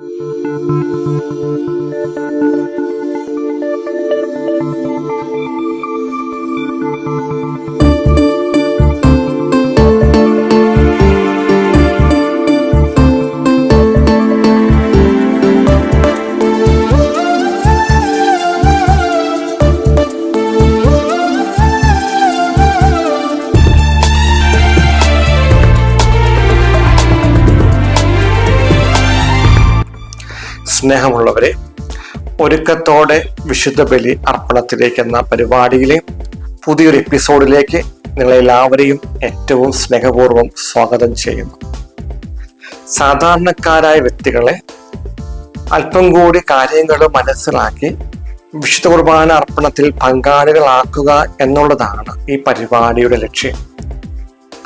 Thank you. ഒരുക്കത്തോടെ വിശുദ്ധ ബലി അർപ്പണത്തിലേക്ക് എന്ന പരിപാടിയിലെ പുതിയൊരു എപ്പിസോഡിലേക്ക് നിങ്ങളെല്ലാവരെയും ഏറ്റവും സ്നേഹപൂർവം സ്വാഗതം ചെയ്യുന്നു. സാധാരണക്കാരായ വ്യക്തികളെ അല്പം കൂടി കാര്യങ്ങൾ മനസ്സിലാക്കി വിശുദ്ധ കുർബാന അർപ്പണത്തിൽ പങ്കാളികളാക്കുക എന്നുള്ളതാണ് ഈ പരിപാടിയുടെ ലക്ഷ്യം.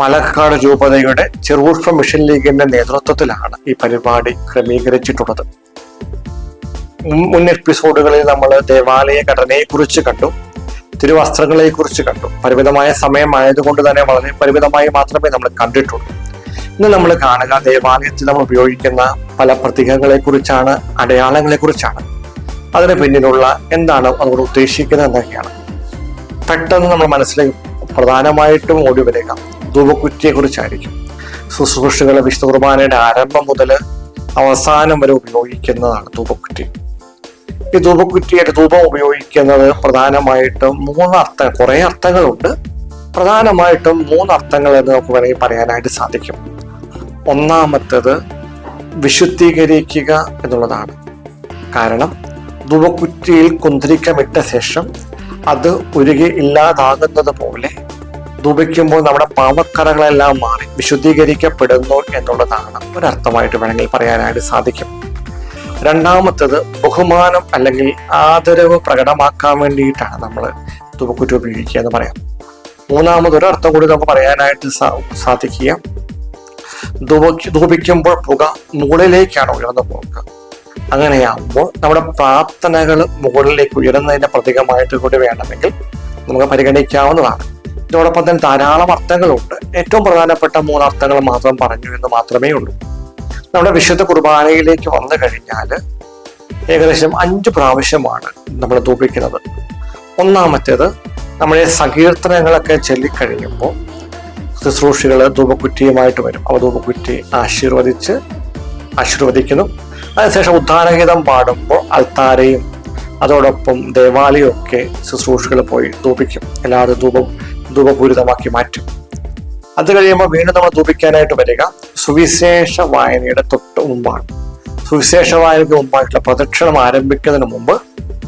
പാലക്കാട് രൂപതയുടെ ചെറുപുഷ്പ മിഷൻ ലീഗിന്റെ നേതൃത്വത്തിലാണ് ഈ പരിപാടി ക്രമീകരിച്ചിട്ടുള്ളത്. മുൻ- എപ്പിസോഡുകളിൽ നമ്മൾ ദേവാലയ ഘടനയെ കുറിച്ച് കണ്ടു. തിരുവസ്ത്രങ്ങളെ കുറിച്ച് കണ്ടു. പരിമിതമായ സമയമായതുകൊണ്ട് തന്നെ വളരെ പരിമിതമായി മാത്രമേ നമ്മൾ കണ്ടിട്ടുള്ളൂ. ഇന്ന് നമ്മൾ കാണുക ദേവാലയത്തിൽ നമ്മൾ ഉപയോഗിക്കുന്ന പല പ്രതീകങ്ങളെ കുറിച്ചാണ് അടയാളങ്ങളെ കുറിച്ചാണ് അതിന് പിന്നിലുള്ള എന്താണ് അതുകൊണ്ട് ഉദ്ദേശിക്കുന്നത് എന്നൊക്കെയാണ്. പെട്ടെന്ന് നമ്മൾ മനസ്സിലേക്ക് പ്രധാനമായിട്ടും ഓടി വരിക. ധൂപക്കുറ്റിയെ കുറിച്ചായിരിക്കും ശുശ്രൂഷകൾ വിശുദ്ധ കുർബാനയുടെ ആരംഭം മുതൽ അവസാനം വരെ ഉപയോഗിക്കുന്നതാണ് ധൂപക്കുറ്റി. ഈ ധൂപക്കുറ്റിയായിട്ട് ധൂപം ഉപയോഗിക്കുന്നത് പ്രധാനമായിട്ടും മൂന്ന് കുറെ അർത്ഥങ്ങളുണ്ട്. പ്രധാനമായിട്ടും മൂന്ന് അർത്ഥങ്ങൾ എന്ന് നമുക്ക് വേണമെങ്കിൽ പറയാനായിട്ട് സാധിക്കും. ഒന്നാമത്തേത് വിശുദ്ധീകരിക്കുക എന്നുള്ളതാണ്. കാരണം ധൂപക്കുറ്റിയിൽ കുന്തിരിക്കമിട്ട ശേഷം അത് ഉരുകി ഇല്ലാതാകുന്നത് പോലെ ധൂപിക്കുമ്പോൾ നമ്മുടെ പാവക്കറകളെല്ലാം മാറി വിശുദ്ധീകരിക്കപ്പെടുന്നു എന്നുള്ളതാണ് ഒരർത്ഥമായിട്ട് വേണമെങ്കിൽ പറയാനായിട്ട് സാധിക്കും. രണ്ടാമത്തത് ബഹുമാനം അല്ലെങ്കിൽ ആദരവ് പ്രകടമാക്കാൻ വേണ്ടിയിട്ടാണ് നമ്മൾ തുവക്കുറ്റി ഉപയോഗിക്കുക എന്ന് പറയാം. മൂന്നാമത് ഒരർത്ഥം കൂടി നമുക്ക് പറയാനായിട്ട് സാധിക്കുക. ധൂപ- ധൂപിക്കുമ്പോൾ പുക മുകളിലേക്കാണ് ഉയർന്നു പോകുക. അങ്ങനെയാകുമ്പോൾ നമ്മുടെ പ്രാർത്ഥനകൾ മുകളിലേക്ക് ഉയരുന്നതിന്റെ പ്രതീകമായിട്ട് കൂടി വേണമെങ്കിൽ നമുക്ക് പരിഗണിക്കാവുന്നതാണ്. ഇതോടൊപ്പം തന്നെ ധാരാളം അർത്ഥങ്ങളുണ്ട്. ഏറ്റവും പ്രധാനപ്പെട്ട മൂന്ന് അർത്ഥങ്ങൾ മാത്രം പറഞ്ഞു എന്ന് മാത്രമേ ഉള്ളൂ. നമ്മുടെ വിശുദ്ധ കുർബാനയിലേക്ക് വന്നു കഴിഞ്ഞാൽ ഏകദേശം അഞ്ച് പ്രാവശ്യമാണ് നമ്മൾ ധൂപിക്കുന്നത്. ഒന്നാമത്തേത് നമ്മുടെ സങ്കീർത്തനങ്ങളൊക്കെ ചൊല്ലിക്കഴിയുമ്പോൾ ശുശ്രൂഷികൾ ധൂപക്കുറ്റിയുമായിട്ട് വരും. അവ ധൂപക്കുറ്റി ആശീർവദിച്ച് ആശീർവദിക്കുന്നു. അതിനുശേഷം ഉദ്ധാരഗീതം പാടുമ്പോൾ അൽത്താരയും അതോടൊപ്പം ദേവാലയമൊക്കെ ശുശ്രൂഷകൾ പോയി ധൂപിക്കും. എല്ലാവരും ധൂപം ധൂപപൂരിതമാക്കി മാറ്റും. അത് കഴിയുമ്പോൾ വീണ്ടും നമ്മൾ ധൂപിക്കാനായിട്ട് വരിക. സുവിശേഷ വായനയുടെ തൊട്ട് മുമ്പാണ്. സുവിശേഷ വായനയ്ക്ക് മുമ്പായിട്ടുള്ള പ്രദക്ഷിണം ആരംഭിക്കുന്നതിന് മുമ്പ്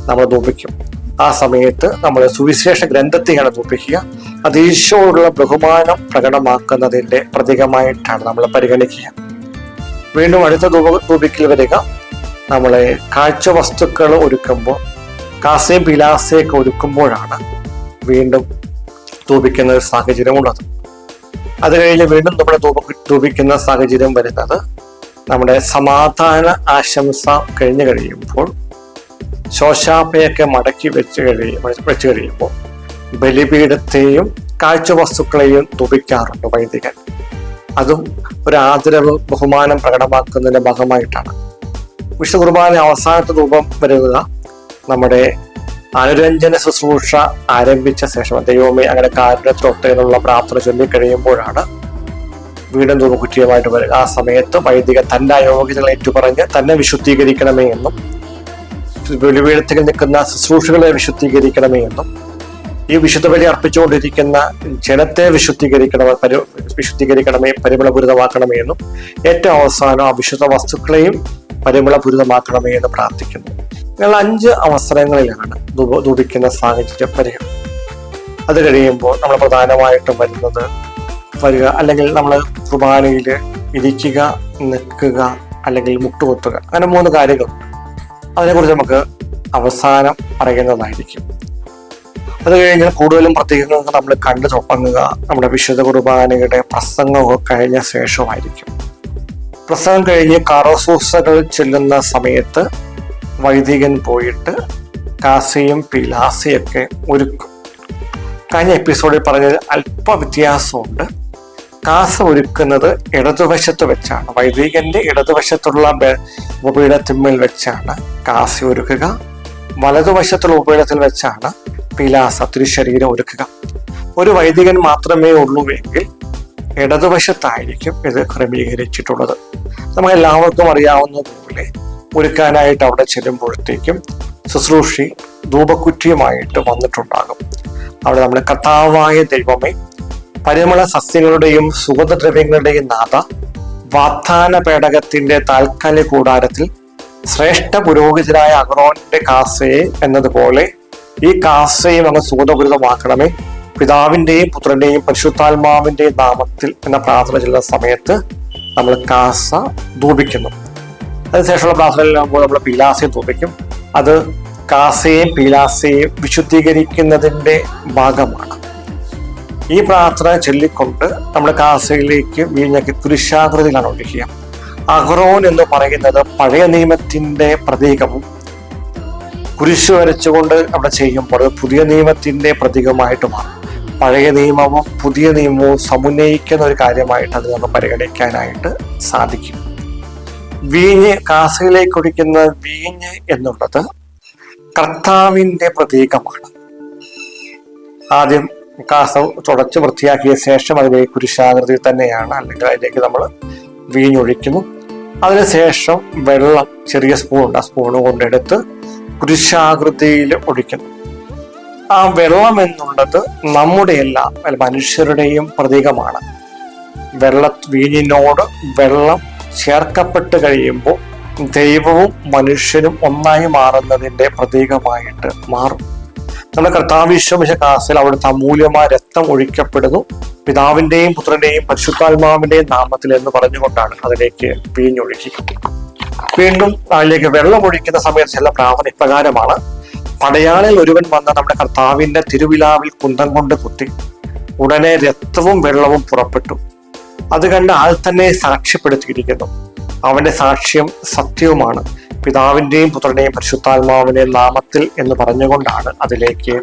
നമ്മൾ ധൂപിക്കും. ആ സമയത്ത് നമ്മൾ സുവിശേഷ ഗ്രന്ഥത്തെയാണ് ധൂപിക്കുക. അത് ഈശോയുള്ള ബഹുമാനം പ്രകടമാക്കുന്നതിന്റെ പ്രതീകമായിട്ടാണ് നമ്മൾ പരിഗണിക്കുക. വീണ്ടും അടുത്ത ധൂപ ധൂപിക്കൽ വരിക. നമ്മളെ കാഴ്ച വസ്തുക്കൾ ഒരുക്കുമ്പോൾ കാസയും പിലാസയൊക്കെ ഒരുക്കുമ്പോഴാണ് വീണ്ടും ധൂപിക്കുന്ന സാഹചര്യമുള്ളത്. അത് കഴിഞ്ഞ് വീണ്ടും നമ്മുടെ തുപിക്കുന്ന സാഹചര്യം വരുന്നത് നമ്മുടെ സമാധാന ആശംസ കഴിഞ്ഞു കഴിയുമ്പോൾ ശോശാപ്പയൊക്കെ മടക്കി വെച്ച് കഴിയും വെച്ച് കഴിയുമ്പോൾ ബലിപീഠത്തെയും കാഴ്ചവസ്തുക്കളെയും തുപിക്കാറുണ്ട് വൈദികൻ. അതും ഒരു ആദരവ് ബഹുമാനം പ്രകടമാക്കുന്നതിന്റെ ഭാഗമായിട്ടാണ്. വിശുദ്ധ കുർബാന അവസാനത്തെ രൂപം വരുക നമ്മുടെ അനുരഞ്ജന ശുശ്രൂഷ ആരംഭിച്ച ശേഷം ദൈവമേ അങ്ങനെ കാരുണ്യത്തിലൊട്ട് എന്നുള്ള പ്രാർത്ഥന ചൊല്ലിക്കഴിയുമ്പോഴാണ് വീണ്ടും ധൂപകുറ്റിയുമായിട്ട് വരിക. ആ സമയത്ത് വൈദിക തന്റെ അയോഗ്യതകൾ ഏറ്റുപറഞ്ഞ് തന്നെ വിശുദ്ധീകരിക്കണമേ എന്നും വെളിവീഴത്തിൽ നിൽക്കുന്ന ശുശ്രൂഷകളെ വിശുദ്ധീകരിക്കണമേ എന്നും ഈ വിശുദ്ധ ബലി അർപ്പിച്ചുകൊണ്ടിരിക്കുന്ന ജനത്തെ വിശുദ്ധീകരിക്കണമേ പരി വിശുദ്ധീകരിക്കണമേ പരിമളപൂരിതമാക്കണമേ എന്നും ഏറ്റവും അവസാനം ആ വിശുദ്ധ വസ്തുക്കളെയും പരിമളപൂരിതമാക്കണമേ എന്ന് പ്രാർത്ഥിക്കുന്നു. ഞങ്ങൾ അഞ്ച് അവസരങ്ങളിലാണ് ധൂപിക്കുന്ന സാഹചര്യം വരിക. അത് കഴിയുമ്പോൾ നമ്മൾ പ്രധാനമായിട്ടും വരുന്നത് വരിക അല്ലെങ്കിൽ നമ്മൾ കുർബാനയിൽ ഇരിക്കുക നിൽക്കുക അല്ലെങ്കിൽ മുട്ടുകുത്തുക. അങ്ങനെ മൂന്ന് കാര്യങ്ങളുണ്ട് അതിനെക്കുറിച്ച് നമുക്ക് അവസാനം പറയുന്നതായിരിക്കും അത് കഴിഞ്ഞാൽ കൂടുതലും പ്രത്യേകങ്ങൾ നമ്മൾ കണ്ടു തുടങ്ങുക നമ്മുടെ വിശുദ്ധ കുർബാനയുടെ പ്രസംഗമൊക്കെ കഴിഞ്ഞ ശേഷമായിരിക്കും. പ്രസംഗം കഴിഞ്ഞ് കാറോസൂസകൾ ചെല്ലുന്ന സമയത്ത് വൈദികൻ പോയിട്ട് കാസയും പിലാസയൊക്കെ ഒരുക്കും. കഴിഞ്ഞ എപ്പിസോഡിൽ പറഞ്ഞ അല്പ വ്യത്യാസമുണ്ട് കാസ ഒരുക്കുന്നത് ഇടതുവശത്ത് വെച്ചാണ്. വൈദികന്റെ ഇടതുവശത്തുള്ള ഉപപീഠത്തിന്മേൽ വെച്ചാണ് കാസ ഒരുക്കുക. വലതുവശത്തുള്ള ഉപപീഠത്തിൽ വെച്ചാണ് പിലാസ തിരുശരീരം ഒരുക്കുക. ഒരു വൈദികൻ മാത്രമേ ഉള്ളൂവെങ്കിൽ ഇടതുവശത്തായിരിക്കും ഇത് ക്രമീകരിച്ചിട്ടുള്ളത്. നമുക്ക് എല്ലാവർക്കും അറിയാവുന്നതുപോലെ ഒരുക്കാനായിട്ട് അവിടെ ചെല്ലുമ്പോഴത്തേക്കും ശുശ്രൂഷി ധൂപക്കുറ്റിയുമായിട്ട് വന്നിട്ടുണ്ടാകും. അവിടെ നമ്മുടെ കർത്താവായ ദൈവമേ പരിമള സസ്യങ്ങളുടെയും സുഗന്ധദ്രവ്യങ്ങളുടെയും നാഥ വാഗ്ദാന പേടകത്തിന്റെ താൽക്കാലിക കൂടാരത്തിൽ ശ്രേഷ്ഠ പുരോഹിതരായ അഗ്രോന്റെ കാസയെ എന്നതുപോലെ ഈ കാസയും അങ്ങ് സുഗതപുരിതമാക്കണമേ പിതാവിന്റെയും പുത്രന്റെയും പരിശുദ്ധാത്മാവിന്റെയും നാമത്തിൽ എന്ന പ്രാർത്ഥന ചെല്ലുന്ന സമയത്ത് നമ്മൾ കാസ ധൂപിക്കുന്നു. അതിനുശേഷമുള്ള പ്രാർത്ഥനയിലാകുമ്പോൾ നമ്മൾ പീലാസയും ധൂപിക്കും. അത് കാസയും പീലാസയും വിശുദ്ധീകരിക്കുന്നതിന്റെ ഭാഗമാണ്. ഈ പ്രാർത്ഥന ചൊല്ലിക്കൊണ്ട് നമ്മൾ കാസയിലേക്ക് വീഞ്ഞക്ക് തുരിശാകൃതിയിലാണ് ഒഴിക്കുക അഹ്റോൻ എന്ന് പറയുന്നത് പഴയ നിയമത്തിന്റെ പ്രതീകവും കുരിശ് വരച്ചുകൊണ്ട് അവിടെ ചെയ്യുമ്പോൾ പുതിയ നിയമത്തിന്റെ പ്രതീകമായിട്ട് മാറും. പഴയ നിയമവും പുതിയ നിയമവും സമുന്നയിക്കുന്ന ഒരു കാര്യമായിട്ട് അത് നമുക്ക് പരിഗണിക്കാനായിട്ട് സാധിക്കും. വീഞ്ഞ് കാസയിലേക്ക് ഒഴിക്കുന്ന വീഞ്ഞ് എന്നുള്ളത് കർത്താവിന്റെ പ്രതീകമാണ്. ആദ്യം കാസ തുടച്ച് വൃത്തിയാക്കിയ ശേഷം അതിലെ കുരിശാകൃതി തന്നെയാണ് അല്ലെങ്കിൽ അതിലേക്ക് നമ്മൾ വീഞ്ഞൊഴിക്കുന്നു അതിനുശേഷം വെള്ളം ചെറിയ സ്പൂൺ ആ സ്പൂൺ കൊണ്ടെടുത്ത് കുരിശാകൃതിയിൽ ഒഴിക്കുന്നു. ആ വെള്ളം എന്നുള്ളത് നമ്മുടെ എല്ലാം മനുഷ്യരുടെയും പ്രതീകമാണ്. വെള്ള വീഞ്ഞിനോട് വെള്ളം ചേർക്കപ്പെട്ട് കഴിയുമ്പോൾ ദൈവവും മനുഷ്യനും ഒന്നായി മാറുന്നതിന്റെ പ്രതീകമായിട്ട് മാറും. നമ്മുടെ കർത്താവിശ്വമിശ കാസിൽ അവിടുത്തെ അമൂല്യമായ രക്തം ഒഴിക്കപ്പെടുന്നു. പിതാവിന്റെയും പുത്രന്റെയും പരിശുദ്ധാത്മാവിന്റെയും നാമത്തിൽ എന്ന് പറഞ്ഞുകൊണ്ടാണ് അതിലേക്ക് വീഞ്ഞൊഴുക്കി വീണ്ടും അതിലേക്ക് വെള്ളം ഒഴിക്കുന്ന സമയത്ത് ചില പ്രാർത്ഥന ഇപ്രകാരമാണ് പടയാളിൽ ഒരുവൻ വന്ന നമ്മുടെ കർത്താവിന്റെ തിരുവിലാവിൽ കുന്തം കൊണ്ട് കുത്തി. ഉടനെ രക്തവും വെള്ളവും പുറപ്പെട്ടു. അത് കണ്ട് ആൾ തന്നെ സാക്ഷ്യപ്പെടുത്തിയിരിക്കുന്നു. അവന്റെ സാക്ഷ്യം സത്യവുമാണ്. പിതാവിന്റെയും പുത്രന്റെയും പരിശുദ്ധാത്മാവിന്റെയും നാമത്തിൽ എന്ന് പറഞ്ഞുകൊണ്ടാണ് അതിലേക്ക്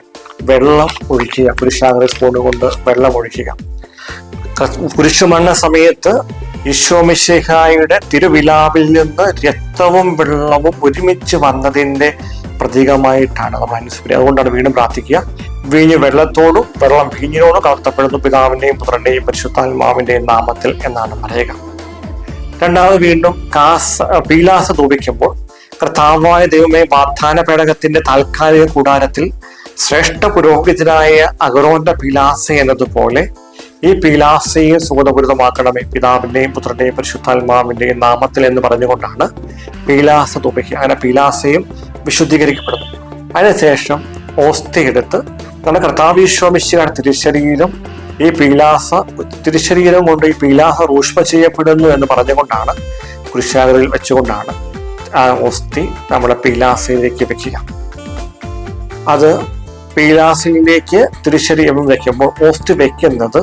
വെള്ളം ഒഴിക്കുക പുരുഷാകര കൊണ്ട് വെള്ളം ഒഴിക്കുക കുരിശുമണ്ണ സമയത്ത് ഈശോമിശിഹായുടെ തിരുവിലാവിൽ നിന്ന് രക്തവും വെള്ളവും ഒരുമിച്ച് വന്നതിന്റെ പ്രതീകമായിട്ടാണ് നമ്മൾ അനുസ്മരിക്കുക. അതുകൊണ്ടാണ് വീണ്ടും പ്രാർത്ഥിക്കുക. വീഞ്ഞ് വെള്ളത്തോടും വെള്ളം വീഞ്ഞിനോടും കലർത്തപ്പെടുന്നു പിതാവിന്റെയും പുത്രന്റെയും പരിശുദ്ധാത്മാവിന്റെയും നാമത്തിൽ എന്നാണ് പറയുക. രണ്ടാമത് വീണ്ടും കാസ് പീലാസ തോപിക്കുമ്പോൾ കർത്താവായ ദൈവമേ വാഗ്ദാന പേടകത്തിന്റെ താൽക്കാലിക കൂടാരത്തിൽ ശ്രേഷ്ഠ പുരോഹിതനായ അഗറോന്റെ പീലാസ എന്നതുപോലെ ഈ പീലാസയെ സുഗതപുരിതമാക്കണമേ. പിതാവിന്റെയും പുത്രന്റെയും പരിശുദ്ധാത്മാവിന്റെയും നാമത്തിൽ എന്ന് പറഞ്ഞുകൊണ്ടാണ് പീലാസ തുപഹി അങ്ങനെ പീലാസയും വിശുദ്ധീകരിക്കപ്പെടുന്നു അതിനുശേഷം ഓസ്തി എടുത്ത് നമ്മുടെ കർത്താവീശ്വമിശിയുടെ തിരുശരീരം ഈ പീലാസ തിരുശരീരം കൊണ്ട് ഈ പീലാസ റൂഷ്മ ചെയ്യപ്പെടുന്നു എന്ന് പറഞ്ഞുകൊണ്ടാണ് കുരിശാകരിൽ വെച്ചുകൊണ്ടാണ് ആ ഓസ്തി നമ്മുടെ പീലാസയിലേക്ക് വെക്കുക. അത് പീലാസയിലേക്ക് തിരുശരീരം വെക്കുമ്പോൾ ഓസ്തി വെക്കുന്നത്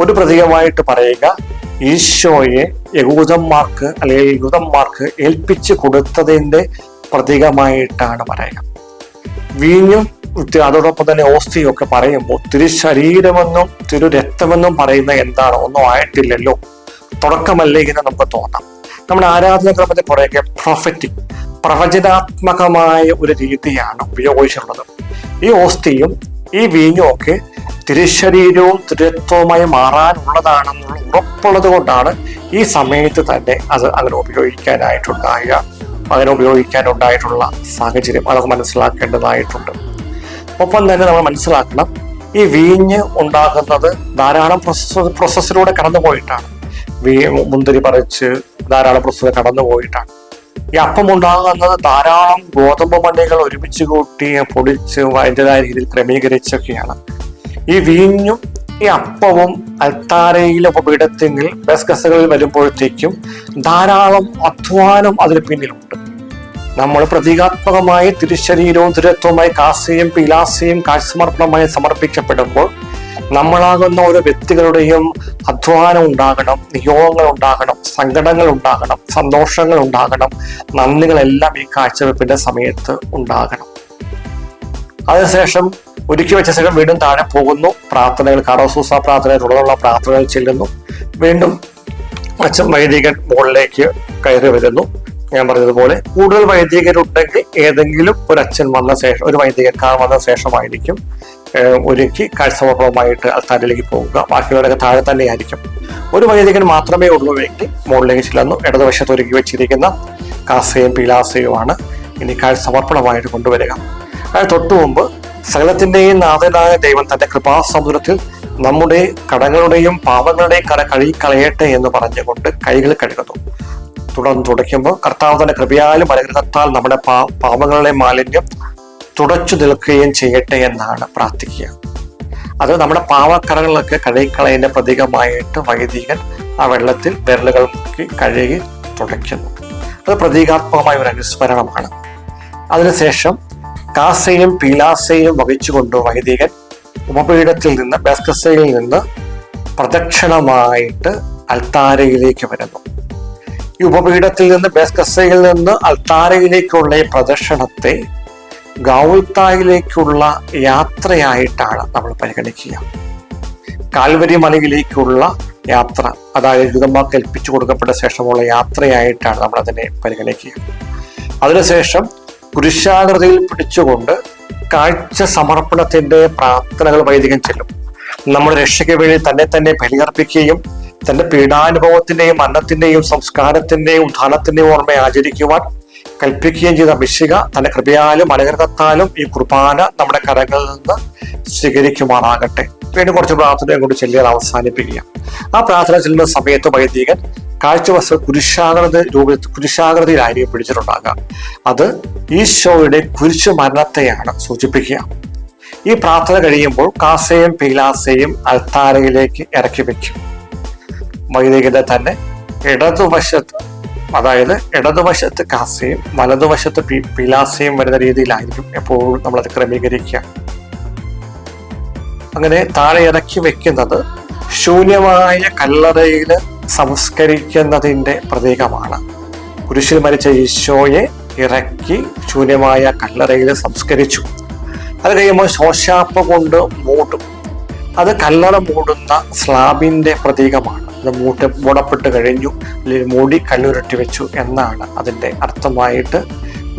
ഒരു പ്രതീകമായിട്ട് പറയുക ഈശോയെ യഹൂദന്മാർക്ക് അല്ലെങ്കിൽ യഹൂദന്മാർക്ക് ഏൽപ്പിച്ചു കൊടുത്തതിന്റെ പ്രതീകമായിട്ടാണ് പറയുക. വീഞ്ഞും അതോടൊപ്പം തന്നെ ഓസ്തിയും ഒക്കെ പറയുമ്പോൾ തിരുശരീരമെന്നും തിരു രക്തമെന്നും പറയുന്ന എന്താണ്? ഒന്നും ആയിട്ടില്ലല്ലോ. തുടക്കമല്ലേ എന്ന് നമുക്ക് തോന്നാം. നമ്മുടെ ആരാധനക്രമത്തെ പുറകെ പ്രൊഫറ്റിക് പ്രവചനാത്മകമായ ഒരു രീതിയാണ് ഉപയോഗിച്ചിട്ടുള്ളത്. ഈ ഓസ്തിയും ഈ വീഞ്ഞുമൊക്കെ തിരുശരീരവും തിരുത്വവുമായി മാറാനുള്ളതാണെന്നുള്ള ഉറപ്പുള്ളത് കൊണ്ടാണ് ഈ സമയത്ത് തന്നെ അത് അങ്ങനെ ഉപയോഗിക്കാനായിട്ടുണ്ടായ അങ്ങനെ ഉപയോഗിക്കാനുണ്ടായിട്ടുള്ള സാഹചര്യം അതൊക്കെ മനസ്സിലാക്കേണ്ടതായിട്ടുണ്ട്. ഒപ്പം തന്നെ നമ്മൾ മനസ്സിലാക്കണം ഈ വീഞ്ഞ് ഉണ്ടാകുന്നത് ധാരാളം പ്രോസസ് പ്രോസസ്സിലൂടെ കടന്നുപോയിട്ടാണ്. വീ മുന്തിരി പറിച്ച് ധാരാളം പ്രോസസ് കടന്നുപോയിട്ടാണ്. ഈ അപ്പം ഉണ്ടാകുന്നത് ധാരാളം ഗോതമ്പ് മണ്ണികൾ ഒരുമിച്ച് കൂട്ടി പൊടിച്ച് അതിന്റെതായ രീതിയിൽ ക്രമീകരിച്ചൊക്കെയാണ്. ഈ വീഞ്ഞും ഈ അപ്പവും അൽത്താരയിലെ ഉപപീഠത്തെങ്കിൽ ബസ്കസുകളിൽ വരുമ്പോഴത്തേക്കും ധാരാളം അധ്വാനം അതിന് പിന്നിലുണ്ട്. നമ്മൾ പ്രതീകാത്മകമായി തിരുശരീരവും തിരത്വമായി കാസയും പിലാസയും കാഴ്ചമർപ്പണമായി സമർപ്പിക്കപ്പെടുമ്പോൾ നമ്മളാകുന്ന ഓരോ വ്യക്തികളുടെയും അധ്വാനം ഉണ്ടാകണം നിയോഗങ്ങൾ ഉണ്ടാകണം സങ്കടങ്ങൾ ഉണ്ടാകണം സന്തോഷങ്ങൾ ഉണ്ടാകണം നന്ദികളെല്ലാം ഈ കാഴ്ചവെപ്പിന്റെ സമയത്ത് ഉണ്ടാകണം. അതിനുശേഷം ഒരുക്കി വെച്ച ശേഷം വീണ്ടും താഴെ പോകുന്നു. പ്രാർത്ഥനകൾ കാറോസൂസ പ്രാർത്ഥന തുടർന്നുള്ള പ്രാർത്ഥനകൾ ചെല്ലുന്നു. വീണ്ടും അച്ഛൻ വൈദികൻ മുകളിലേക്ക് കയറി വരുന്നു. ഞാൻ പറഞ്ഞതുപോലെ കൂടുതൽ വൈദികരുണ്ടെങ്കിൽ ഏതെങ്കിലും ഒരു അച്ഛൻ വന്ന ശേഷം ഒരു വൈദികക്കാർ വന്ന ശേഷമായിരിക്കും. ഒരുക്കി കാഴ്ചമർപ്പണമായിട്ട് അൽത്താരിലേക്ക് പോകുക. ബാക്കിയുള്ളവരൊക്കെ താഴെ തന്നെയായിരിക്കും. ഒരു വൈദികൻ മാത്രമേ ഉള്ളൂ വ്യക്തി. മുകളിലേക്ക് ചെല്ലുന്നു. ഇടതുവശത്ത് ഒരുക്കി വെച്ചിരിക്കുന്ന കാസയും പീലാസയുമാണ് ഇനി കാഴ്ചമർപ്പണമായിട്ട് കൊണ്ടുവരിക. അതിന് തൊട്ടു മുമ്പ് സകലത്തിന്റെയും നാഥനായ ദൈവം തന്റെ കൃപാസമുദ്രത്തിൽ നമ്മുടെ കടങ്ങളുടെയും പാപങ്ങളുടെയും കര കഴുകിക്കളയട്ടെ എന്ന് പറഞ്ഞുകൊണ്ട് കൈകൾ കഴുകുന്നു. തുടർന്ന് തുടയ്ക്കുമ്പോൾ കർത്താവ് തന്റെ കൃപയാലും അനുഗ്രഹത്താൽ നമ്മുടെ പാ പാപങ്ങളുടെ മാലിന്യം തുടച്ചു നിൽക്കുകയും ചെയ്യട്ടെ എന്നാണ് പ്രാർത്ഥിക്കുക. അത് നമ്മുടെ പാവക്കറകളൊക്കെ കഴുകിക്കളയന്റെ പ്രതീകമായിട്ട് വൈദികൻ ആ വെള്ളത്തിൽ വിരലുകൾ മുക്കി കഴുകി തുടയ്ക്കുന്നു. അത് പ്രതീകാത്മകമായ ഒരു അനുസ്മരണമാണ്. അതിനുശേഷം കാസയും പീലാസയും വഹിച്ചുകൊണ്ട് വൈദികൻ ഉപപീഠത്തിൽ നിന്ന് ബസ്കസയിൽ നിന്ന് പ്രദക്ഷിണമായിട്ട് അൽത്താരയിലേക്ക് വരുന്നു. ഈ ഉപപീഠത്തിൽ നിന്ന് ബേസ്കസയിൽ നിന്ന് അൽത്താരയിലേക്കുള്ള ഈ പ്രദർശനത്തെ ഗൗൾത്തായിലേക്കുള്ള യാത്രയായിട്ടാണ് നമ്മൾ പരിഗണിക്കുക. കാൽവരി മലയിലേക്കുള്ള യാത്ര അതായത് യുഗമാർക്ക് കൽപ്പിച്ചു കൊടുക്കപ്പെട്ട ശേഷമുള്ള യാത്രയായിട്ടാണ് നമ്മൾ അതിനെ പരിഗണിക്കുക. അതിനുശേഷം പുരുഷാകൃതിയിൽ പിടിച്ചുകൊണ്ട് കാഴ്ച സമർപ്പണത്തിന്റെ പ്രാർത്ഥനകൾ വൈദികം ചെല്ലും. നമ്മൾ രക്ഷയ്ക്ക് വേണ്ടി തന്നെ തന്നെ ബലിയർപ്പിക്കുകയും തന്റെ പീഡാനുഭവത്തിന്റെയും അന്നത്തിന്റെയും സംസ്കാരത്തിന്റെയും ഉദ്ധാനത്തിന്റെയും ഓർമ്മയെ ആചരിക്കുവാൻ കൽപ്പിക്കുകയും ചെയ്ത മിശിക തന്റെ കൃപയാലും അനുഗ്രഹത്താലും ഈ കുർബാന നമ്മുടെ കരങ്ങളിൽ നിന്ന് സ്വീകരിക്കുമാറാകട്ടെ. വീണ്ടും കുറച്ച് പ്രാർത്ഥനയും കൊണ്ട് ചെല്ലിയാൽ അവസാനിപ്പിക്കുക ആ പ്രാർത്ഥന ചെല്ലുന്ന സമയത്ത് വൈദികൻ കാഴ്ചവസ്തു രൂപത്തിൽ രൂപ കുരിശാകൃതിയിലായിരിക്കും പിടിച്ചിട്ടുണ്ടാകുക. അത് ഈശോയുടെ കുരിശു മരണത്തെയാണ് സൂചിപ്പിക്കുക. ഈ പ്രാർത്ഥന കഴിയുമ്പോൾ കാസയും പീലാസയും അൽത്താരയിലേക്ക് ഇറക്കി വെക്കും വൈദികന്റെ തന്നെ ഇടതുവശത്ത് അതായത് ഇടതുവശത്ത് കാസയും വലതുവശത്ത് പി പിലാസയും വരുന്ന രീതിയിലായിരിക്കും എപ്പോഴും നമ്മളത് ക്രമീകരിക്കുക. അങ്ങനെ താഴെ ഇറക്കി വെക്കുന്നത് ശൂന്യമായ കല്ലറയിൽ സംസ്കരിക്കുന്നതിന്റെ പ്രതീകമാണ്. കുരിശിൽ മരിച്ച ഈശോയെ ഇറക്കി ശൂന്യമായ കല്ലറയിൽ സംസ്കരിച്ചു. അത് കഴിയുമ്പോൾ ശോശാപ്പ് കൊണ്ട് മൂടും. അത് കല്ലറ മൂടുന്ന സ്ലാബിന്റെ പ്രതീകമാണ്. അത് മൂട്ട് മൂടപ്പെട്ട് കഴിഞ്ഞു. അല്ലെങ്കിൽ മൂടി കല്ലുരട്ടി വെച്ചു എന്നാണ് അതിന്റെ അർത്ഥമായിട്ട്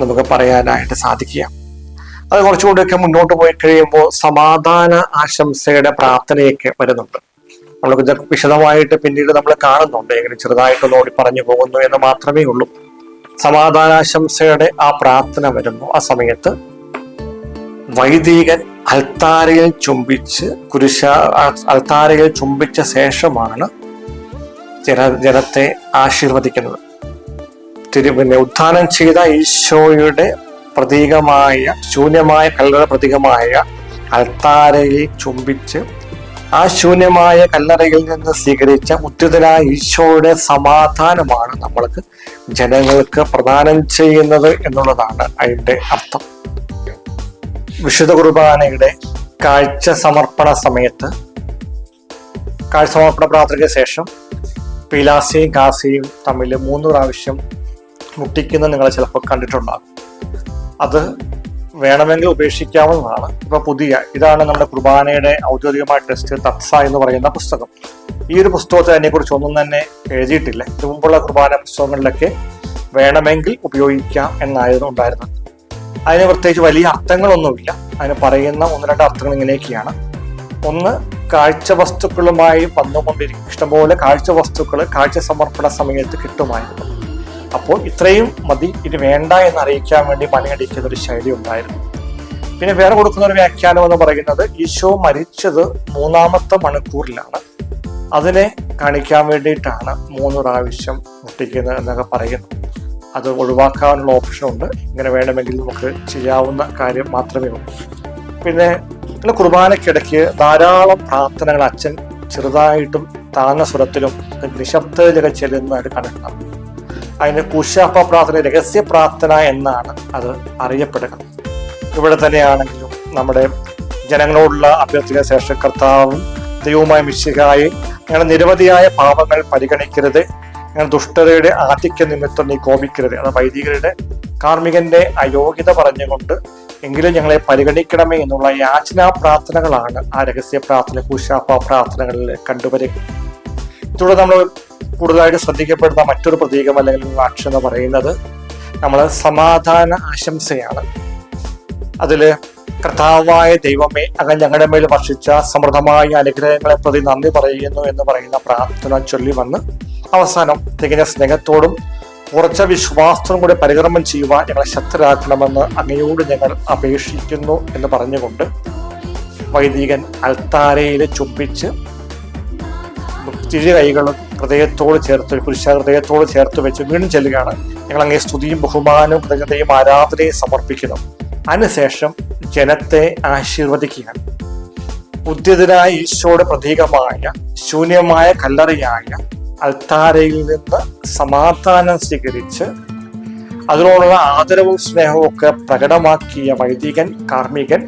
നമുക്ക് പറയാനായിട്ട് സാധിക്കുക. അത് കുറച്ചുകൂടിയൊക്കെ മുന്നോട്ട് പോയി കഴിയുമ്പോൾ സമാധാന ആശംസയുടെ പ്രാർത്ഥനയൊക്കെ വരുന്നുണ്ട്. നമ്മൾ ഇതൊക്കെ വിശദമായിട്ട് പിന്നീട് നമ്മൾ കാണുന്നുണ്ട്. എങ്ങനെ ചെറുതായിട്ടൊന്ന് ഓടി പറഞ്ഞു പോകുന്നു എന്ന് മാത്രമേ ഉള്ളൂ. സമാധാനാശംസയുടെ ആ പ്രാർത്ഥന വരുന്നു. ആ സമയത്ത് വൈദികൻ അൽത്താരയിൽ ചുംബിച്ച് കുരിശ അൽത്താരയിൽ ചുംബിച്ച ശേഷമാണ് ജന ജനത്തെ ആശീർവദിക്കുന്നത്. തിരു പിന്നെ ഉത്ഥാനം ചെയ്ത ഈശോയുടെ പ്രതീകമായ ശൂന്യമായ കല്ലറ പ്രതീകമായ അൽത്താരയെ ചുംബിച്ച് ആ ശൂന്യമായ കല്ലറയിൽ നിന്ന് സ്വീകരിച്ച ഉദ്ധിതനായ ഈശോയുടെ സമാധാനമാണ് നമ്മൾക്ക് ജനങ്ങൾക്ക് പ്രദാനം ചെയ്യുന്നത് എന്നുള്ളതാണ് അതിന്റെ അർത്ഥം. വിശുദ്ധ കുർബാനയുടെ കാഴ്ച സമർപ്പണ സമയത്ത് കാഴ്ച സമർപ്പണ പ്രാർത്ഥനയ്ക്ക് ശേഷം പീലാസിയും കാസിയും തമ്മിൽ മൂന്ന് പ്രാവശ്യം മുട്ടിക്കുന്ന നിങ്ങൾ ചിലപ്പോൾ കണ്ടിട്ടുണ്ടാകും. അത് വേണമെങ്കിൽ ഉപേക്ഷിക്കാവുന്നതാണ്. ഇപ്പൊ പുതിയ ഇതാണ് നമ്മുടെ കുർബാനയുടെ ഔദ്യോഗികമായ ടെസ്റ്റ് തത്സ എന്ന് പറയുന്ന പുസ്തകം. ഈ ഒരു പുസ്തകത്തിൽ അതിനെക്കുറിച്ച് ഒന്നും തന്നെ എഴുതിയിട്ടില്ല. ഇത് മുമ്പുള്ള കുർബാന പുസ്തകങ്ങളിലൊക്കെ വേണമെങ്കിൽ ഉപയോഗിക്കാം എന്നായിരുന്നു ഉണ്ടായിരുന്നത്. അതിന് പ്രത്യേകിച്ച് വലിയ അർത്ഥങ്ങളൊന്നുമില്ല. അതിന് പറയുന്ന ഒന്ന് രണ്ട് അർത്ഥങ്ങൾ ഇങ്ങനെയൊക്കെയാണ്. ഒന്ന് കാഴ്ച വസ്തുക്കളുമായി വന്നുകൊണ്ടിരിക്കും. ഇഷ്ടംപോലെ കാഴ്ച വസ്തുക്കൾ കാഴ്ച സമർപ്പണ സമയത്ത് കിട്ടുമായിരുന്നു. അപ്പോൾ ഇത്രയും മതി ഇനി വേണ്ട എന്ന് അറിയിക്കാൻ വേണ്ടി മണിയടിക്കുന്ന ഒരു ശൈലി ഉണ്ടായിരുന്നു. പിന്നെ വേറെ കൊടുക്കുന്ന ഒരു വ്യാഖ്യാനം എന്ന് പറയുന്നത് ഈശോ മരിച്ചത് മൂന്നാമത്തെ മണിക്കൂറിലാണ്. അതിനെ കാണിക്കാൻ വേണ്ടിയിട്ടാണ് മൂന്ന് പ്രാവശ്യം മുട്ടിക്കുന്നത് എന്നൊക്കെ പറയുന്നു. അത് ഒഴിവാക്കാനുള്ള ഓപ്ഷൻ ഉണ്ട് ഇങ്ങനെ വേണമെങ്കിൽ നമുക്ക് ചെയ്യാവുന്ന കാര്യം മാത്രമേ ഉള്ളൂ. പിന്നെ പിന്നെ കുർബാനയ്ക്കിടയ്ക്ക് ധാരാളം പ്രാർത്ഥനകൾ അച്ഛൻ ചെറുതായിട്ടും താഴ്ന്ന സ്വരത്തിലും നിശബ്ദതയിലൊക്കെ ചെല്ലുന്നതായിട്ട് കണ്ടിട്ടുണ്ട്. അതിന് കുശാപ്പ പ്രാർത്ഥന രഹസ്യ പ്രാർത്ഥന എന്നാണ് അത് അറിയപ്പെടുക. ഇവിടെ തന്നെയാണെങ്കിലും നമ്മുടെ ജനങ്ങളോടുള്ള അഭ്യർത്ഥന ശേഷം കർത്താവും ദൈവവുമായ മിശിഹായി ഞങ്ങളുടെ നിരവധിയായ പാപങ്ങൾ പരിഗണിക്കരുത്. ഞങ്ങൾ ദുഷ്ടതയുടെ ആധിക്യ നിമിത്തം നീ കോപിക്കരുത്. അത് വൈദികരുടെ കാർമികന്റെ അയോഗ്യത പറഞ്ഞുകൊണ്ട് എങ്കിലും ഞങ്ങളെ പരിഗണിക്കണമേ എന്നുള്ള യാചനാ പ്രാർത്ഥനകളാണ് ആ രഹസ്യ പ്രാർത്ഥന കുശാപ്പ പ്രാർത്ഥനകളിൽ കണ്ടുവരുക ഇതോടെ നമ്മൾ കൂടുതലായിട്ട് ശ്രദ്ധിക്കപ്പെടുന്ന മറ്റൊരു പ്രതീകം അല്ലെങ്കിൽ ആക്ഷൻ എന്ന് പറയുന്നത് നമ്മൾ സമാധാന ആശംസയാണ്. അതിൽ കർത്താവായ ദൈവമേ അങ്ങ് ഞങ്ങളുടെ മേൽ വർഷിച്ച സമൃദ്ധമായ അനുഗ്രഹങ്ങളെ പ്രതി നന്ദി പറയുന്നു എന്ന് പറയുന്ന പ്രാർത്ഥന ചൊല്ലി വന്ന് അവസാനം തികഞ്ഞ സ്നേഹത്തോടും ഉറച്ച വിശ്വാസത്തോടും കൂടി പരികർമ്മം ചെയ്യുവാൻ ഞങ്ങളെ ശക്തരാക്കണമെന്ന് അങ്ങയോട് ഞങ്ങൾ അപേക്ഷിക്കുന്നു എന്ന് പറഞ്ഞുകൊണ്ട് വൈദികൻ അൽത്താരയിൽ ചുംബിച്ച് തിരു കൈകളും ഹൃദയത്തോട് ചേർത്ത് പുരുഷ ഹൃദയത്തോട് ചേർത്ത് വെച്ച് വീണ്ടും ചെല്ലുകയാണ്. ഞങ്ങൾ അങ്ങേ സ്തുതിയും ബഹുമാനവും കൃതജ്ഞതയും ആരാധനയും സമർപ്പിക്കുന്നു. അതിനുശേഷം ജനത്തെ ആശീർവദിക്കുകയാണ്. ഉദ്യതനായ ഈശോയുടെ പ്രതീകമായ ശൂന്യമായ കല്ലറയായ അൽത്താരയിൽ നിന്ന് സമാധാനം സ്വീകരിച്ച് അതിനോടുള്ള ആദരവും സ്നേഹവും ഒക്കെ പ്രകടമാക്കിയ വൈദികൻ കാർമ്മികൻ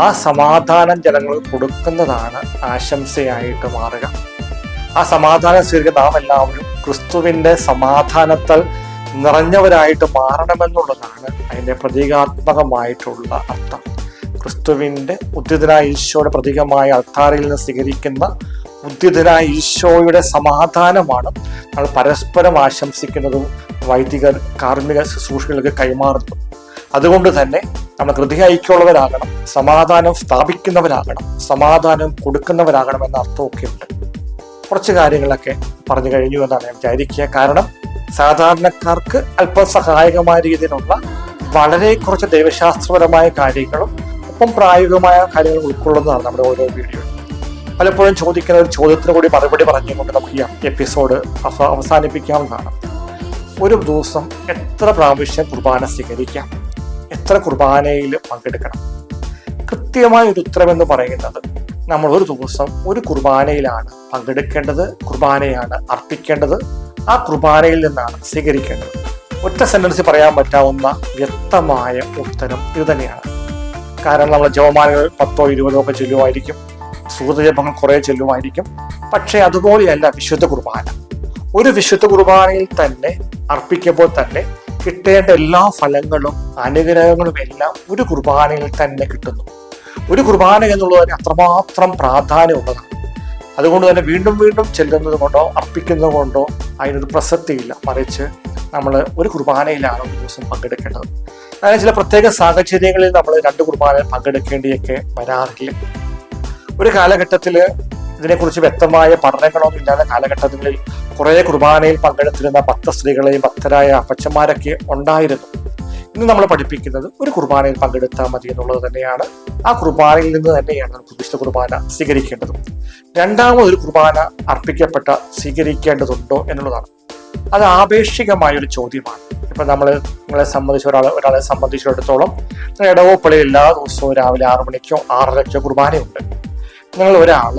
ആ സമാധാനം ജനങ്ങൾ കൊടുക്കുന്നതാണ് ആശംസയായിട്ട് മാറുക. ആ സമാധാനം സ്വീകരിക്കുന്ന നാം എല്ലാവരും ക്രിസ്തുവിന്റെ സമാധാനത്താൽ നിറഞ്ഞവരായിട്ട് മാറണമെന്നുള്ളതാണ് അതിന്റെ പ്രതീകാത്മകമായിട്ടുള്ള അർത്ഥം. ക്രിസ്തുവിന്റെ ഉദ്യതനായ ഈശോയുടെ പ്രതീകമായ അൾത്താരയിൽ നിന്ന് സ്വീകരിക്കുന്ന ഉദ്യതനായ ഈശോയുടെ സമാധാനമാണ്. നമ്മൾ പരസ്പരം ആശംസിക്കുന്നതും വൈദികർ കാർമ്മിക ശുശ്രൂഷകൾക്ക് കൈമാറുന്നതും. അതുകൊണ്ട് തന്നെ നമ്മൾ ഹൃദയ ഐക്യമുള്ളവരാകണം സമാധാനം സ്ഥാപിക്കുന്നവരാകണം സമാധാനം കൊടുക്കുന്നവരാകണം എന്ന അർത്ഥമൊക്കെ ഉണ്ട് കുറച്ച് കാര്യങ്ങളൊക്കെ പറഞ്ഞു കഴിഞ്ഞു എന്നാണ് ഞാൻ വിചാരിക്കുക. കാരണം സാധാരണക്കാർക്ക് അല്പം സഹായകമായ രീതിയിലുള്ള വളരെ കുറച്ച് ദൈവശാസ്ത്രപരമായ കാര്യങ്ങളും ഒപ്പം പ്രായോഗികമായ കാര്യങ്ങളും ഉൾക്കൊള്ളുന്നതാണ് നമ്മുടെ ഓരോ വീഡിയോ. പലപ്പോഴും ചോദിക്കുന്ന ഒരു ചോദ്യത്തിന് കൂടി മറുപടി പറഞ്ഞുകൊണ്ട് നമുക്ക് ഈ എപ്പിസോഡ് അവ- അവസാനിപ്പിക്കാവുന്നതാണ്. ഒരു ദിവസം എത്ര പ്രാവശ്യം കുർബാന സ്വീകരിക്കാം? എത്ര കുർബാനയിൽ പങ്കെടുക്കണം? കൃത്യമായ ഒരു ഉത്തരമെന്ന് പറയുന്നത് നമ്മൾ ഒരു ദിവസം ഒരു കുർബാനയിലാണ് പങ്കെടുക്കേണ്ടത് കുർബാനയാണ് അർപ്പിക്കേണ്ടത്. ആ കുർബാനയിൽ നിന്നാണ് സ്വീകരിക്കേണ്ടത്. ഒറ്റ സെന്റൻസ് പറയാൻ പറ്റാവുന്ന വ്യക്തമായ ഉത്തരം ഇത് തന്നെയാണ്. കാരണം നമ്മൾ ജവമാനങ്ങൾ പത്തോ ഇരുപതോ ഒക്കെ ചെല്ലുമായിരിക്കും സുഹൃതജപങ്ങൾ കുറേ ചെല്ലുമായിരിക്കും. പക്ഷേ അതുപോലെയല്ല വിശുദ്ധ കുർബാന. ഒരു വിശുദ്ധ കുർബാനയിൽ തന്നെ അർപ്പിക്കുമ്പോൾ തന്നെ കിട്ടേണ്ട എല്ലാ ഫലങ്ങളും അനുഗ്രഹങ്ങളും എല്ലാം ഒരു കുർബാനയിൽ തന്നെ കിട്ടുന്നു. ഒരു കുർബാന എന്നുള്ളതിന് അത്രമാത്രം പ്രാധാന്യമുള്ളതാണ്. അതുകൊണ്ട് തന്നെ വീണ്ടും വീണ്ടും ചെല്ലുന്നത് കൊണ്ടോ അർപ്പിക്കുന്നത് കൊണ്ടോ അതിനൊരു പ്രസക്തിയില്ല. മറിച്ച് നമ്മൾ ഒരു കുർബാനയിലാണ് ഒരു ദിവസം പങ്കെടുക്കേണ്ടത്. അങ്ങനെ ചില പ്രത്യേക സാഹചര്യങ്ങളിൽ നമ്മൾ രണ്ട് കുർബാന പങ്കെടുക്കേണ്ടിയൊക്കെ വരാറില്ല. ഒരു കാലഘട്ടത്തിൽ ഇതിനെക്കുറിച്ച് വ്യക്തമായ പഠനങ്ങളൊന്നും ഇല്ലാത്ത കാലഘട്ടങ്ങളിൽ കുറേ കുർബാനയിൽ പങ്കെടുത്തിരുന്ന ഭക്ത സ്ത്രീകളെയും ഭക്തരായ അപ്പച്ചന്മാരൊക്കെ ഉണ്ടായിരുന്നു. ഇന്ന് നമ്മൾ പഠിപ്പിക്കുന്നത് ഒരു കുർബാനയിൽ പങ്കെടുത്താൽ മതി എന്നുള്ളത് തന്നെയാണ്. ആ കുർബാനയിൽ നിന്ന് തന്നെയാണ് നമുക്ക് വിശുദ്ധ കുർബാന സ്വീകരിക്കേണ്ടതും. രണ്ടാമതൊരു കുർബാന അർപ്പിക്കപ്പെട്ട സ്വീകരിക്കേണ്ടതുണ്ടോ എന്നുള്ളതാണ്. അത് ആപേക്ഷികമായ ഒരു ചോദ്യമാണ്. ഇപ്പൊ നമ്മൾ നിങ്ങളെ സംബന്ധിച്ച് ഒരാളെ ഒരാളെ സംബന്ധിച്ചിടത്തോളം ഇടവപ്പള്ളി എല്ലാ ദിവസവും രാവിലെ ആറു മണിക്കോ ആറരയ്ക്കോ കുർബാനയുണ്ട്. നിങ്ങൾ ഒരാൾ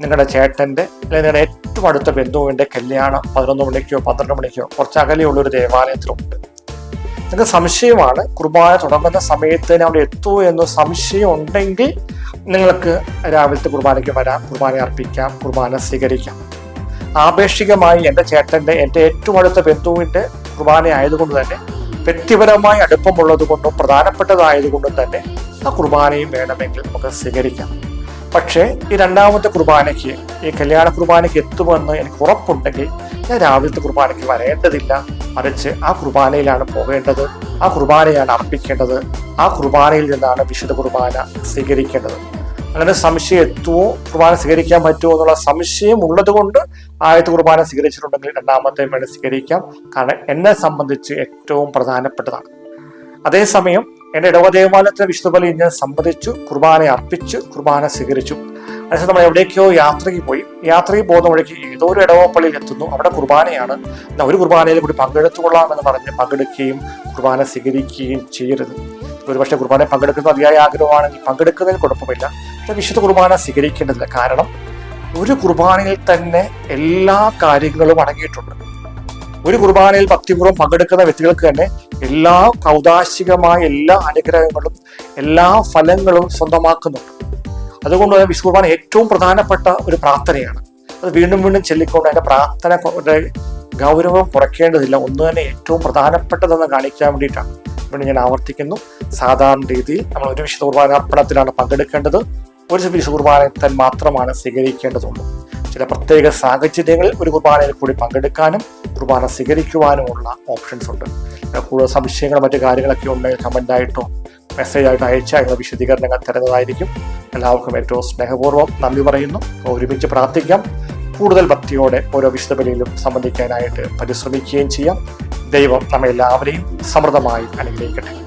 നിങ്ങളുടെ ചേട്ടന്റെ അല്ലെങ്കിൽ നിങ്ങളുടെ ഏറ്റവും അടുത്ത ബന്ധുവിന്റെ കല്യാണം പതിനൊന്ന് മണിക്കോ പന്ത്രണ്ട് മണിക്കോ കുറച്ച് അകലെയുള്ളൊരു ദേവാലയത്തിലുണ്ട്. നിങ്ങൾക്ക് സംശയമാണ് കുർബാന തുടങ്ങുന്ന സമയത്തിന് അവിടെ എത്തുമോ എന്ന് സംശയം ഉണ്ടെങ്കിൽ നിങ്ങൾക്ക് രാവിലത്തെ കുർബാനയ്ക്ക് വരാം കുർബാന അർപ്പിക്കാം കുർബാന സ്വീകരിക്കാം. ആപേക്ഷികമായി എന്റെ ചേട്ടന്റെ എന്റെ ഏറ്റവും അടുത്ത ബന്ധുവിന്റെ കുർബാന ആയതുകൊണ്ട് തന്നെ വ്യക്തിപരമായി അടുപ്പമുള്ളത് കൊണ്ടും പ്രധാനപ്പെട്ടതായതുകൊണ്ടും തന്നെ ആ കുർബാനയും വേണമെങ്കിൽ നമുക്ക് സ്വീകരിക്കാം. പക്ഷേ ഈ രണ്ടാമത്തെ കുർബാനയ്ക്ക് ഈ കല്യാണ കുർബാനയ്ക്ക് എത്തുമെന്ന് എനിക്ക് ഉറപ്പുണ്ടെങ്കിൽ ഞാൻ രാവിലത്തെ കുർബാനയ്ക്ക് വരേണ്ടതില്ല. മറിച്ച് ആ കുർബാനയിലാണ് പോകേണ്ടത്. ആ കുർബാനയാണ് അർപ്പിക്കേണ്ടത്. ആ കുർബാനയിൽ നിന്നാണ് വിശുദ്ധ കുർബാന സ്വീകരിക്കേണ്ടത്. അങ്ങനെ സംശയം എത്തുമോ? കുർബാന സ്വീകരിക്കാൻ പറ്റുമോ എന്നുള്ള സംശയം ഉള്ളത് കൊണ്ട് ആദ്യത്തെ കുർബാന സ്വീകരിച്ചിട്ടുണ്ടെങ്കിൽ രണ്ടാമത്തെ വേണ്ടി സ്വീകരിക്കാം. കാരണം എന്നെ സംബന്ധിച്ച് ഏറ്റവും പ്രധാനപ്പെട്ടതാണ്. അതേസമയം എന്റെ ഇടവദേവാലയത്തിലെ വിശുദ്ധ ബലി ഞാൻ സംബന്ധിച്ചു കുർബാന അർപ്പിച്ചു കുർബാന സ്വീകരിച്ചു. അതിനുശേഷം നമ്മൾ എവിടേക്കോ യാത്രയ്ക്ക് പോയി. യാത്രയ്ക്ക് പോകുന്ന വഴിക്ക് ഏതോ ഒരു ഇടവപ്പള്ളിയിൽ എത്തുന്നു. അവിടെ കുർബാനയാണ്. എന്നാൽ ഒരു കുർബാനയിൽ കൂടി പങ്കെടുത്തുകൊള്ളാം എന്ന് പറഞ്ഞ് പങ്കെടുക്കുകയും കുർബാന സ്വീകരിക്കുകയും ചെയ്യരുത്. ഒരുപക്ഷെ കുർബാന പങ്കെടുക്കുന്ന അതിയായ ആഗ്രഹമാണെങ്കിൽ പങ്കെടുക്കുന്നതിൽ കുഴപ്പമില്ല. പക്ഷെ വിശുദ്ധ കുർബാന സ്വീകരിക്കേണ്ടതില്ല കാരണം ഒരു കുർബാനയിൽ തന്നെ എല്ലാ കാര്യങ്ങളും അടങ്ങിയിട്ടുണ്ട്. ഒരു കുർബാനയിൽ ഭക്തിപൂർവം പങ്കെടുക്കുന്ന വ്യക്തികൾക്ക് തന്നെ എല്ലാ കൗതാശികമായ എല്ലാ അനുഗ്രഹങ്ങളും എല്ലാ ഫലങ്ങളും സ്വന്തമാക്കുന്നുണ്ട്. അതുകൊണ്ട് തന്നെ വിശുദ്ധ കുർബാന ഏറ്റവും പ്രധാനപ്പെട്ട ഒരു പ്രാർത്ഥനയാണ്. അത് വീണ്ടും വീണ്ടും ചൊല്ലിക്കൊണ്ട് അതിന്റെ പ്രാർത്ഥന ഗൗരവം കുറയ്ക്കേണ്ടതില്ല. ഒന്ന് തന്നെ ഏറ്റവും പ്രധാനപ്പെട്ടതെന്ന് കാണിക്കാൻ വേണ്ടിയിട്ടാണ്. ഇവിടെ ഞാൻ ആവർത്തിക്കുന്നു. സാധാരണ രീതിയിൽ നമ്മൾ ഒരു വിശുദ്ധ കുർബാന അർപ്പണത്തിലാണ് പങ്കെടുക്കേണ്ടത്. ഒരു വിശുദ്ധ കുർബാനത്തൻ മാത്രമാണ് സ്വീകരിക്കേണ്ടതുള്ളൂ. ചില പ്രത്യേക സാഹചര്യങ്ങളിൽ ഒരു കുർബാനയിൽ കൂടി പങ്കെടുക്കാനും കുർബാന സ്വീകരിക്കുവാനുമുള്ള ഓപ്ഷൻസ് ഉണ്ട്. കൂടുതൽ സംശയങ്ങൾ മറ്റു കാര്യങ്ങളൊക്കെ ഉണ്ടെങ്കിൽ കമന്റായിട്ടോ മെസ്സേജ് ആയിട്ട് അയച്ചാൽ അതിനുള്ള വിശദീകരണങ്ങൾ തരുന്നതായിരിക്കും. എല്ലാവർക്കും ഏറ്റവും സ്നേഹപൂർവം നന്ദി പറയുന്നു. ഒരുമിച്ച് പ്രാർത്ഥിക്കാം. കൂടുതൽ ഭക്തിയോടെ ഓരോ വിശുദ്ധ ബലിയിലും സംബന്ധിക്കാനായിട്ട് പരിശ്രമിക്കുകയും ചെയ്യാം. ദൈവം നമ്മെല്ലാവരെയും സമൃദ്ധമായി അനുഗ്രഹിക്കട്ടെ.